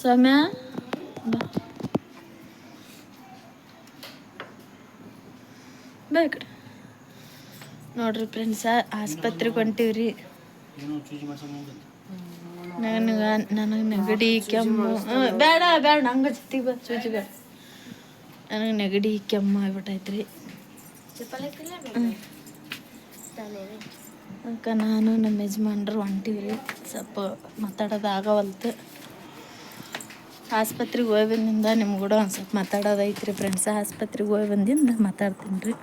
ಸೌಮ್ಯ? ಬಾ. ಕಡೆ. ನೋಡ್ರಿ ಫ್ರೆಂಡ್ಸ ಆಸ್ಪತ್ರೆಗೆ ಹೊಂಟೀವ್ರಿ. ನನಗೆ ನನಗೆ ನೆಗಡಿ, ಕೆಮ್ಮು ಬೇಡ ಬೇಡ, ನಂಗೆ ಜೊತೆಗೆ ಬಾ, ಸೂಜಿ ಬೇಡ. ನನಗೆ ನೆಗಡಿ, ಕೆಮ್ಮು ಆಗ್ಬಿಟ್ಟೈತ್ರಿ ಅಕ್ಕ, ನಾನು ನಮ್ಮ ಯಜಮಾನ್ರು ಹೊಂಟೀವ್ರಿ. ಸ್ವಲ್ಪ ಮಾತಾಡೋದು ಆಗವಲ್ತು. ಆಸ್ಪತ್ರೆಗೆ ಹೋಗಿ ಬಂದಿಂದ ನಿಮ್ಗೆ ಕೂಡ ಒಂದು ಸ್ವಲ್ಪ ಮಾತಾಡೋದು ಐತ್ರಿ ಫ್ರೆಂಡ್ಸ್ ಆಸ್ಪತ್ರೆಗೆ ಹೋಗಿ ಬಂದಿಂದ ಮಾತಾಡ್ತೀನಿ ರೀ.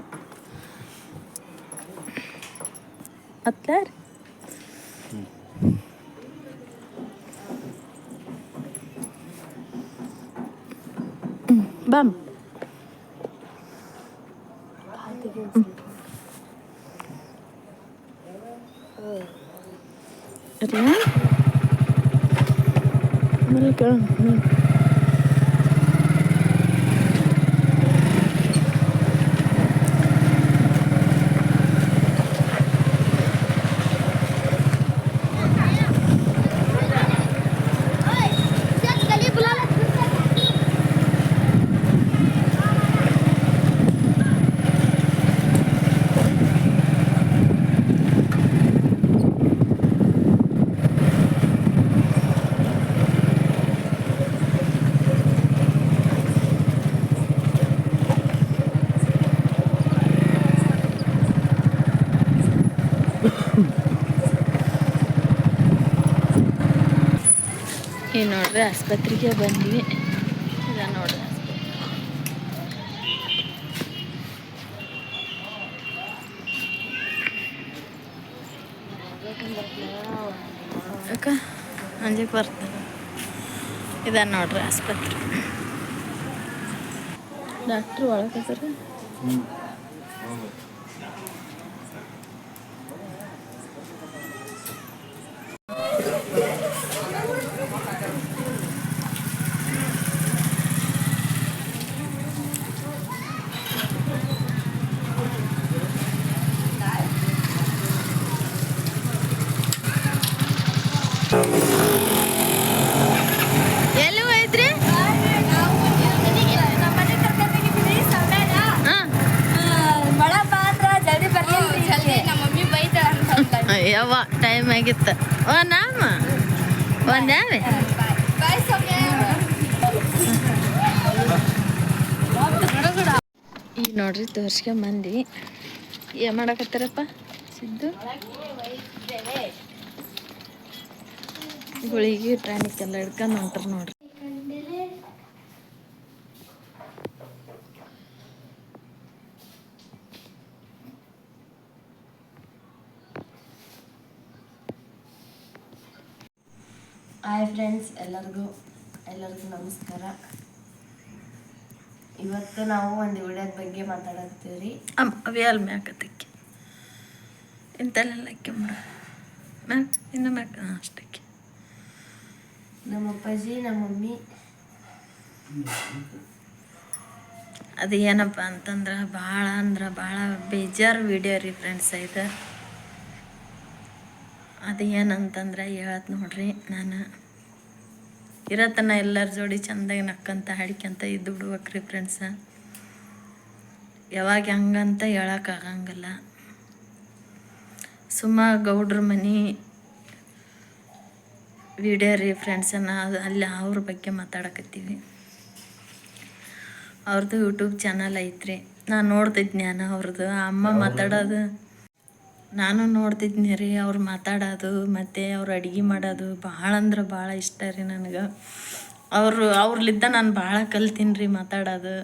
ಅತ್ಲ ಬಾ मिलकर ಕೇಳೋಣ ಹ್ಞೂ ಈ ನೋಡ್ರಿ ಆಸ್ಪತ್ರೆಗೆ ಬಂದ್ವಿ. ಇದ ನೋಡ್ರಿ. ಅಕ್ಕ ಅಂಜಕ್ಕೆ ಬರ್ತದೆ ಇದ ನೋಡ್ರಿ ಆಸ್ಪತ್ರೆ. ಡಾಕ್ಟ್ರು ಒಳಗೆ ಯವ್ವ ಟೈಮ್ ಆಗಿತ್ತು? ಓ, ನಾಮ? ಒಂದು ಯಾವೆ ಈಗ ನೋಡ್ರಿ ತೋರ್ಸ್ಕೊಂಬಂದು ಏನು ಮಾಡಕತ್ತಾರಪ್ಪ, ಸಿದ್ದು? ಗುಳಿಗೆ ಟ್ರಾನಿಕ್ ಎಲ್ಲ ಹಿಡ್ಕೊಂಡು ಹೊಂಟ್ರ ನೋಡ್ರಿ. ಹಾಯ್ ಫ್ರೆಂಡ್ಸ್ ಎಲ್ಲರಿಗೂ ಎಲ್ಲರಿಗೂ ನಮಸ್ಕಾರ. ಇವತ್ತು ನಾವು ಒಂದು ವಿಡಿಯೋದ ಬಗ್ಗೆ ಮಾತಾಡತ್ತೀವಿ ರೀ ಅಮ್ಮ ಅವಿಯಲ್ ಮ್ಯಾಕತ್ತಕ್ಕೆ ಇಂಥಲ್ಲೆಲ್ಲ ಕೆಮ್ಮಡ ಮ್ಯಾಕ್ ಇನ್ನು ಮ್ಯಾಕ್ ಅಷ್ಟಕ್ಕೆ. ನಮ್ಮ ಅಪ್ಪಾಜಿ ನಮ್ಮ ಮಮ್ಮಿ ಅದು ಏನಪ್ಪ ಅಂತಂದ್ರೆ ಭಾಳ ಅಂದ್ರೆ ಭಾಳ ಬೇಜಾರು ವಿಡಿಯೋ ರೀ ಫ್ರೆಂಡ್ಸ್ ಇದು. ಅದು ಏನಂತಂದ್ರೆ ಹೇಳತ್ ನೋಡ್ರಿ ನಾನು. ಇರತನ ಎಲ್ಲರ ಜೋಡಿ ಚಂದಾಗಿ ನಕ್ಕಂತ ಹಾಡ್ಕೊಂತ ಇದ್ದು ಬಿಡ್ಬೇಕ್ರಿ ಫ್ರೆಂಡ್ಸ ಯಾವಾಗ ಹೆಂಗಂತ ಹೇಳೋಕ್ಕಾಗಂಗಿಲ್ಲ ಸುಮ್ಮ ಗೌಡ್ರ ಮನೆ ವಿಡಿಯೋ ರೀ ಫ್ರೆಂಡ್ಸನ್ನ ಅದು ಅಲ್ಲಿ ಅವ್ರ ಬಗ್ಗೆ ಮಾತಾಡಕತ್ತೀವಿ. ಅವ್ರದ್ದು ಯೂಟ್ಯೂಬ್ ಚಾನಲ್ ಐತ್ರಿ. ನಾನು ನೋಡ್ತಿದ್ನಿ ನಾನು ಅವ್ರದ್ದು ಅಮ್ಮ ಮಾತಾಡೋದು ನಾನು ನೋಡ್ತಿದ್ನಿ ರೀ ಅವ್ರು ಮಾತಾಡೋದು ಮತ್ತು ಅವ್ರು ಅಡುಗೆ ಮಾಡೋದು ಭಾಳ ಅಂದ್ರೆ ಭಾಳ ಇಷ್ಟ ರೀ ನನಗೆ. ಅವರು ಅವ್ರಲಿದ್ದ ನಾನು ಭಾಳ ಕಲ್ತೀನಿ ರೀ ಮಾತಾಡೋದು.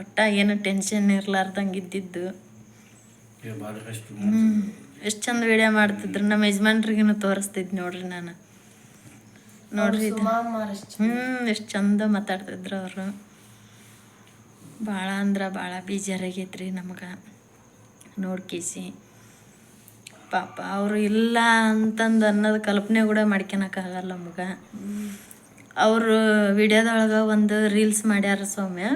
ಒಟ್ಟು ಏನು ಟೆನ್ಷನ್ ಇರ್ಲಾರ್ದಂಗೆ ಇದ್ದಿದ್ದು ಹ್ಞೂ ಎಷ್ಟು ಚಂದ ವಿಡಿಯೋ ಮಾಡ್ತಿದ್ರು. ನಮ್ಮ ಯಜಮಾನ್ರಿಗೂ ತೋರಿಸ್ತಿದ್ ನೋಡ್ರಿ ನಾನು. ನೋಡ್ರಿ ಇದು. ಹ್ಞೂ ಎಷ್ಟು ಚಂದ ಮಾತಾಡ್ತಿದ್ರು ಅವರು. ಭಾಳ ಅಂದ್ರೆ ಭಾಳ ಬೇಜಾರಾಗೈತ್ರಿ ನಮ್ಗೆ. ನೋಡ್ಕೇಸಿ. ಪಾಪ ಅವರು ಇಲ್ಲ ಅಂತಂದು ಅನ್ನೋದು ಕಲ್ಪನೆ ಕೂಡ ಮಾಡ್ಕೊಳಕ್ಕಾಗಲ್ಲ ನಮ್ಗೆ ಅವರು ವಿಡಿಯೋದೊಳಗೆ ಒಂದು ರೀಲ್ಸ್ ಮಾಡ್ಯಾರ ಸೌಮ್ಯ.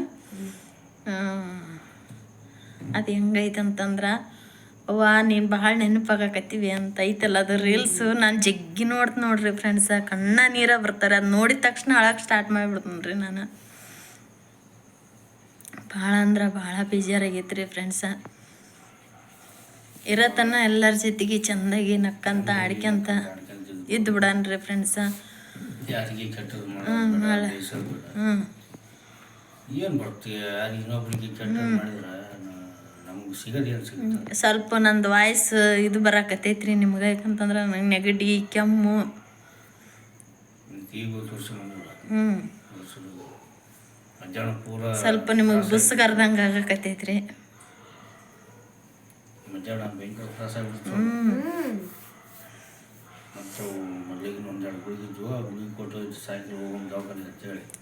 ಅದು ಹೆಂಗೈತೆ ಅಂತಂದ್ರೆ ಅವ್ವ ನೀನು ಭಾಳ ನೆನಪಾಗಕತ್ತೀವಿ ಅಂತ ಐತಲ್ಲ ಅದು ರೀಲ್ಸು. ನಾನು ಜಗ್ಗಿ ನೋಡ್ತು ನೋಡ್ರಿ ಫ್ರೆಂಡ್ಸ ಕಣ್ಣ ನೀರ ಬರ್ತಾರೆ. ಅದು ನೋಡಿದ ತಕ್ಷಣ ಅಳಕ್ಕೆ ಸ್ಟಾರ್ಟ್ ಮಾಡಿಬಿಡ್ತೀನಿ ರೀ ನಾನು. ಭಾಳ ಅಂದ್ರೆ ಭಾಳ ಬೇಜಾರಾಗೈತೆ ರೀ ಫ್ರೆಂಡ್ಸ ಇರತನ ಎಲ್ಲರ ಜೊತೆಗೆ ಚೆಂದಾಗಿ ನಕ್ಕಂತ ಆಡ್ಕೊಂತ ಇದ್ದು ಬಿಡನ್ರಿ ಫ್ರೆಂಡ್ಸ ಹ್ಮ್, ಭಾಳ. ಏನು ಇನ್ನೊಬ್ರಿಗೆ ಮಾಡಿದ್ರೆ ನಮ್ಗೆ ಸಿಗುತ್ತೆ ಸ್ವಲ್ಪ ನಂದು ವಾಯ್ಸ್ ಇದು ಬರಾಕತೈತ್ರಿ ನಿಮ್ಗೆ ಯಾಕಂತಂದ್ರೆ ನಂಗೆ ನೆಗಡಿ ಕೆಮ್ಮು. ಈಗ ಹ್ಞೂ ಮಧ್ಯಾಹ್ನ ಪೂರ ಸ್ವಲ್ಪ ನಿಮಗೆ ಬುಸ್ಕರ್ದಂಗೆ ಆಗಕತ್ತೈತ್ರಿ ಮಧ್ಯಾಹ್ನ ಭಯಂಕರ ತ್ರಾಸ ಆಗ್ಬಿಡ್ತು ಮತ್ತು ಮೊದಲಿಗೆ ಒಂದೆರಡು ಗುಳಿಗಿದ್ವು ಆ ಗುಳಿಗೆ ಕೊಟ್ಟು ಸಾಯಂಕಾಲ ಭಯಂಕರ ತ್ರಾಸ ಆಗ್ಬಿಡ್ತು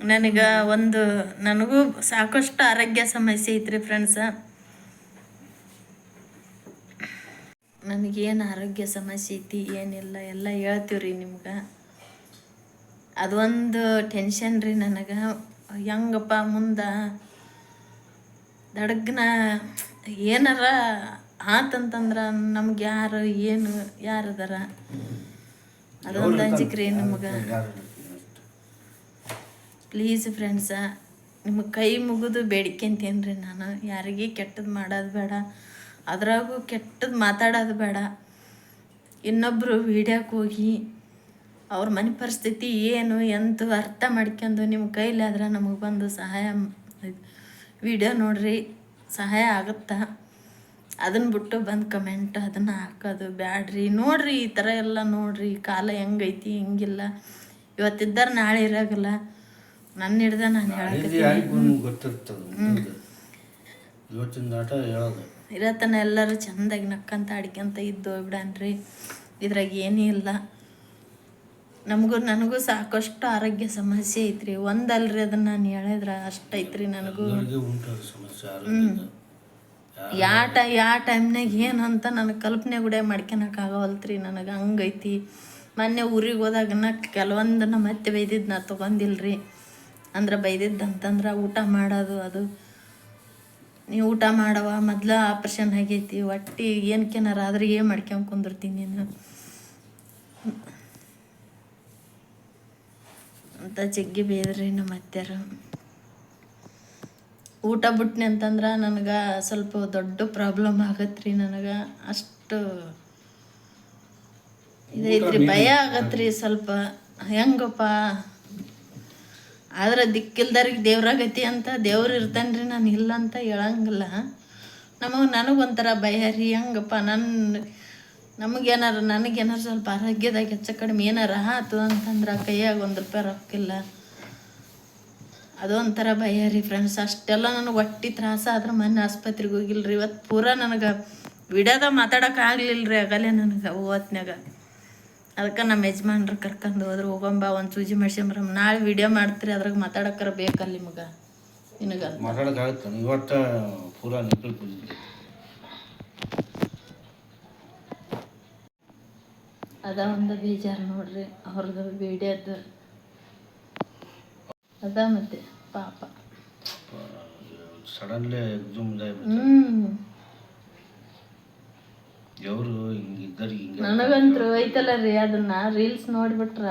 ನನಗೆ ಒಂದು ನನಗೂ ಸಾಕಷ್ಟು ಆರೋಗ್ಯ ಸಮಸ್ಯೆ ಐತ್ರಿ ಫ್ರೆಂಡ್ಸ ನನಗೇನು ಆರೋಗ್ಯ ಸಮಸ್ಯೆ ಐತಿ ಏನಿಲ್ಲ ಎಲ್ಲ ಹೇಳ್ತೀವ್ರಿ ನಿಮ್ಗೆ. ಅದೊಂದು ಟೆನ್ಷನ್ ರೀ ನನಗೆ. ಹೆಂಗಪ್ಪ ಮುಂದೆ ದಡಗ್ನ ಏನಾರ ಆತಂತಂದ್ರೆ ನಮ್ಗೆ ಯಾರು ಏನು ಯಾರು ಅದಾರ? ಅದೊಂದು ಅಂಜಿಕ್ರಿ ನಮಗ. ಪ್ಲೀಸ್ ಫ್ರೆಂಡ್ಸ ನಿಮ್ಮ ಕೈ ಮುಗಿದು ಬೇಡಿಕೆಂತೀನಿ ರೀ ನಾನು. ಯಾರಿಗೆ ಕೆಟ್ಟದ್ದು ಮಾಡೋದು ಬೇಡ. ಅದ್ರಾಗೂ ಕೆಟ್ಟದ್ದು ಮಾತಾಡೋದು ಬೇಡ. ಇನ್ನೊಬ್ಬರು ವೀಡ್ಯೋಕ್ಕೆ ಹೋಗಿ ಅವ್ರ ಮನೆ ಪರಿಸ್ಥಿತಿ ಏನು ಎಂತ ಅರ್ಥ ಮಾಡ್ಕೊಂಡು ನಿಮ್ಮ ಕೈಲಾದ್ರೆ ನಮಗೆ ಬಂದು ಸಹಾಯ ವಿಡಿಯೋ ನೋಡ್ರಿ. ಸಹಾಯ ಆಗುತ್ತಾ? ಅದನ್ನ ಬಿಟ್ಟು ಬಂದು ಕಮೆಂಟ್ ಅದನ್ನು ಹಾಕೋದು ಬ್ಯಾಡ್ರಿ. ನೋಡ್ರಿ ಈ ಥರ ಎಲ್ಲ ನೋಡ್ರಿ. ಕಾಲ ಹೆಂಗೈತಿ ಹೆಂಗಿಲ್ಲ. ಇವತ್ತಿದ್ದಾರೆ ನಾಳೆ ಇರಾಗಲ್ಲ. ನನ್ನ ಹಿಡ್ದ ನಾನು. ಹೇಳೋದು. ಇರತನ ಎಲ್ಲರೂ ಚಂದಾಗಿ ನಕ್ಕಂತ ಆಡ್ಕೊಂತ ಇದ್ದು ಹೋಗ್ಬಿಡನ್ರಿ ಇದ್ರಾಗ ಏನೂ ಇಲ್ಲ. ನಮಗೂ ನನಗೂ ಸಾಕಷ್ಟು ಆರೋಗ್ಯ ಸಮಸ್ಯೆ ಐತ್ರಿ. ಒಂದಲ್ರಿ ಅದನ್ನ ನಾನು ಹೇಳಿದ್ರೆ ಅಷ್ಟೈತ್ರಿ ನನಗೂ. ಎಲ್ಲರಿಗೆ ಉಂಟು ಅದು ಸಮಸ್ಯೆ ಆರೋಗ್ಯದ ಯಾ ಟೈ, ಯಾ ಟೈಮ್ನಾಗ ಏನು ಅಂತ ನನಗೆ ಕಲ್ಪನೆ ಕೂಡ ಮಾಡ್ಕೊಳಕ್ಕಾಗವಲ್ತ್ರಿ ನನಗೆ ಹಂಗೈತಿ. ಮೊನ್ನೆ ಊರಿಗೆ ಹೋದಾಗನ ಕೆಲವೊಂದನ್ನ ಮತ್ತೆ ಬೈದಿದ್ದು ನಾ ತೊಗೊಂಡಿಲ್ರಿ ಅಂದ್ರೆ ಬೈದಿದ್ದು ಅಂತಂದ್ರೆ ಊಟ ಮಾಡೋದು ಅದು. ನೀವು ಊಟ ಮಾಡವ, ಮೊದ್ಲ ಆಪ್ರೇಷನ್ ಆಗೈತಿ, ಒಟ್ಟಿ ಏನಕ್ಕೇನಾರ ಆದ್ರೆ ಏನು ಮಾಡ್ಕೊಂಡು ಕುಂದಿರ್ತೀನಿ ನೀನು. ಅಂತ ಜಗ್ಗಿ ಬೇದ್ರಿ ನಮ್ಮ ಅತ್ಯಾರು ಊಟ ಬಿಟ್ನಿ ಅಂತಂದ್ರೆ ನನಗೆ ಸ್ವಲ್ಪ ದೊಡ್ಡ ಪ್ರಾಬ್ಲಮ್ ಆಗತ್ರಿ ನನಗೆ. ಅಷ್ಟು ಇದೈತ್ರಿ ಭಯ ಆಗತ್ರಿ ಸ್ವಲ್ಪ. ಹೆಂಗಪ್ಪ? ಆದ್ರೆ ದಿಕ್ಕಿಲ್ದವ್ರಿಗೆ ದೇವ್ರಾಗತಿ ಅಂತ ದೇವ್ರು ಇರ್ತಾನ್ರಿ ನಾನು ಇಲ್ಲ ಅಂತ ಹೇಳಂಗಿಲ್ಲ. ನಮಗೆ ನನಗೊಂಥರ ಭಯ ರೀ ಹೆಂಗಪ್ಪ? ನನ್ನ ನಮಗೇನಾರ ನನಗೇನಾರ ಸ್ವಲ್ಪ ಆರೋಗ್ಯದಾಗ ಹೆಚ್ಚು ಕಡಿಮೆ ಏನಾರ ಆತು ಅಂತಂದ್ರೆ ಕೈಯಾಗ ಒಂದು ರೂಪಾಯಿ ರೊಕ್ಕಿಲ್ಲ. ಅದೊಂಥರ ಭಯ ರೀ ಫ್ರೆಂಡ್ಸ್ ಅಷ್ಟೆಲ್ಲ ನನಗೆ ಒಟ್ಟಿ ತ್ರಾಸ ಆದ್ರೆ ಮೊನ್ನೆ ಆಸ್ಪತ್ರೆಗೆ ಹೋಗಿಲ್ರಿ. ಇವತ್ತು ಪೂರಾ ನನಗೆ ಬಿಡದ ಮಾತಾಡೋಕೆ ಆಗ್ಲಿಲ್ಲ ರೀ ಆಗಲೇ ನನಗೆ ಓತ್ನ್ಯಾಗ ಅದಕ್ಕೆ ನಮ್ಮ ಯಜಮಾನ್ರು ಕರ್ಕೊಂಡು ಹೋದ್ರೆ ಹೋಗಂಬ ಒಂದು ಸೂಜಿ ಮಾಡ್ಸ್ಯಂಬ್ರ ನಾಳೆ ವಿಡಿಯೋ ಮಾಡ್ತೀರಿ ಅದ್ರಾಗ ಮಾತಾಡೋಕ್ಕಾರ ಬೇಕಲ್ಲ ನಿಮಗೆ? ನಿನಗೆ? ಮಾತಾಡೋಕ್ಕಾಗುತ್ತೆ ಇವತ್ತು ಪೂರಾ ನಿಂತು ಕೂತಿದ್ದೆ ಅದ ಒಂದು ಬೇಜಾರು ನೋಡ್ರಿ. ಅವ್ರದ್ದು ವಿಡಿಯೋದು ಅದ ಮತ್ತೆ ಪಾಪ. ಸಡನ್ಲಿ ಎಕ್ಸಾಮ್ ಹ್ಞೂ ಹಿಂಗೆ ನನಗಂತೂ ಐತಲ್ಲ ರೀ ಅದನ್ನ ರೀಲ್ಸ್ ನೋಡ್ಬಿಟ್ರ.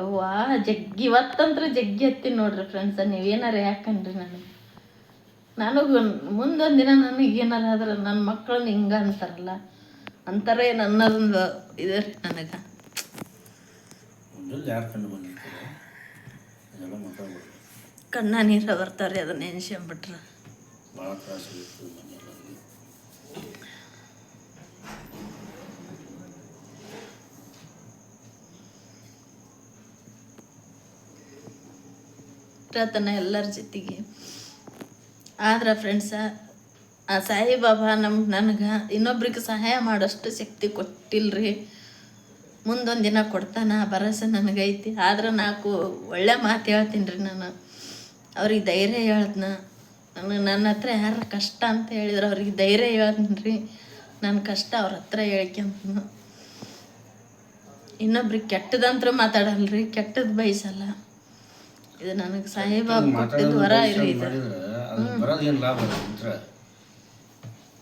ಅವ್ವ ಜಗ್ಗಿ ಇವತ್ತಂತ್ರ ಜಗ್ಗಿ ಹತ್ತೀನಿ ನೋಡ್ರಿ ಫ್ರೆಂಡ್ಸ ನೀವೇನಾರ ಯಾಕನ್ರಿ ನನಗೆ? ನನಗೂ ಮುಂದೊಂದು ದಿನ ನನಗೆ ಏನಾರ ಆದ್ರೆ ನನ್ನ ಮಕ್ಕಳನ್ನ ಹಿಂಗ ಅಂತಾರಲ್ಲ ಅಂತಾರೆ ನನ್ನದೊಂದು ಇದೆ ನನಗೆ. ಯಾರು ಕಂಡು ಮಾತಾಡ್ಬೋದು. ಕಣ್ಣ ನೀರು ಬರ್ತಾರೆ ಅದನ್ನ ನೆನ್ಸ್ಕೊಂಬಿಟ್ರೆ ಭಾಳ ಇರತನ ಎಲ್ಲರ ಜೊತೆಗೆ. ಆದ್ರೆ ಫ್ರೆಂಡ್ಸ ಆ ಸಾಯಿಬಾಬಾ ನಮ್ಗೆ ನನಗೆ ಇನ್ನೊಬ್ರಿಗೆ ಸಹಾಯ ಮಾಡೋಷ್ಟು ಶಕ್ತಿ ಕೊಟ್ಟಿಲ್ರಿ. ಮುಂದೊಂದು ದಿನ ಕೊಡ್ತಾನ? ಆ ಭರವಸೆ ನನಗೈತಿ. ಆದ್ರೆ ನಾಲ್ಕು ಒಳ್ಳೆ ಮಾತು ಹೇಳ್ತೀನಿ ರೀ ನಾನು. ಅವ್ರಿಗೆ ಧೈರ್ಯ ಹೇಳದ್ನ. ನನಗೆ ನನ್ನ ಹತ್ರ ಯಾರು ಕಷ್ಟ ಅಂತ ಹೇಳಿದ್ರೆ ಅವ್ರಿಗೆ ಧೈರ್ಯ ಹೇಳ್ತೀನಿ ರೀ ನನ್ನ ಕಷ್ಟ ಅವ್ರ ಹತ್ರ ಹೇಳ್ಕೊಂತ ಇನ್ನೊಬ್ರಿಗೆ ಕೆಟ್ಟದಂತ್ರ ಮಾತಾಡಲ್ರಿ. ಕೆಟ್ಟದ್ದು ಬಯಸಲ್ಲ ಇದು ನನಗೆ ಸಾಯಿಬಾಬಾ ಕೊಟ್ಟಿದ್ದು ವರ ಇರಿ ಇದು ಮಾಡಿದ್ರೆ ಅದು ಬರೋದು ಏನು ಲಾಭ ಅದ್ರ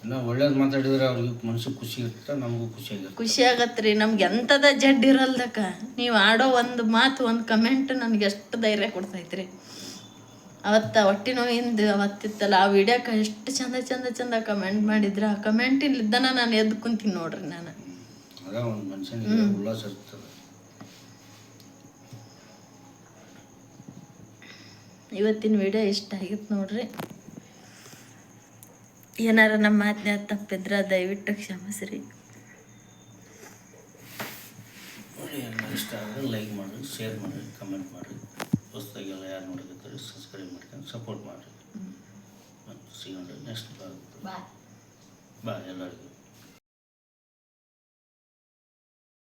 ಇನ್ನು ಒಳ್ಳೇದು ಮಾತಾಡಿದ್ರೆ ಅವ್ರಿಗೆ ಮನಸ್ಸು ಖುಷಿ ಇರುತ್ತೆ ನಮಗೂ ಖುಷಿ ಆಗುತ್ತೆ ಖುಷಿ ಆಗತ್ತೆ ರೀ ನಮ್ಗೆ ಎಂಥದ ಜಡ್ ಇರಲ್ದಕ್ಕ. ನೀವು ಆಡೋ ಒಂದು ಮಾತು ಒಂದು ಕಮೆಂಟ್ ನನಗೆ ಎಷ್ಟು ಧೈರ್ಯ ಕೊಡ್ತೈತ್ರಿ. ಅವತ್ತ ಹೊಟ್ಟೆ ನೋವಿಂದ ಅವತ್ತಿತ್ತಲ್ಲ ಆ ವಿಡಿಯೋಕ್ಕೆ ಎಷ್ಟು ಚಂದ ಚಂದ ಚಂದ ಕಮೆಂಟ್ ಮಾಡಿದ್ರೆ ಆ ಕಮೆಂಟ್ ಇಲ್ಲಿದ್ದನ ನಾನು ಎದ್ದು ಕುಂತೀನಿ ನೋಡ್ರಿ ನಾನು. ಅದ ಒಂದು ಮನುಷ್ಯನಿಗೆ ಉಲ್ಲಾಸ ಇರ್ತದೆ. ಇವತ್ತಿನ ವಿಡಿಯೋ ಇಷ್ಟ ಆಗಿತ್ತು ನೋಡ್ರಿ? ಏನಾರ ನಮ್ಮ ಮಾತನ್ನ ತಪ್ಪಿದ್ರೆ ದಯವಿಟ್ಟು ಕ್ಷಮಿಸ್ರಿ. ಇಷ್ಟ ಆದರೆ ಲೈಕ್ ಮಾಡಿರಿ ಶೇರ್ ಮಾಡಿರಿ ಕಮೆಂಟ್ ಮಾಡಿರಿ. ಹೊಸ್ದಾಗೆಲ್ಲ ಯಾರು ನೋಡಕತ್ತಾರೆ ಸಬ್ಸ್ಕ್ರೈಬ್ ಮಾಡ್ಕೊಂಡು ಸಪೋರ್ಟ್ ಮಾಡಿರಿ. ಮತ್ತು ಸಿಗೋಣ ನೆಕ್ಸ್ಟ್ ಬಾಯ್ ಬಾಯ್ ಎಲ್ಲರಿಗೂ.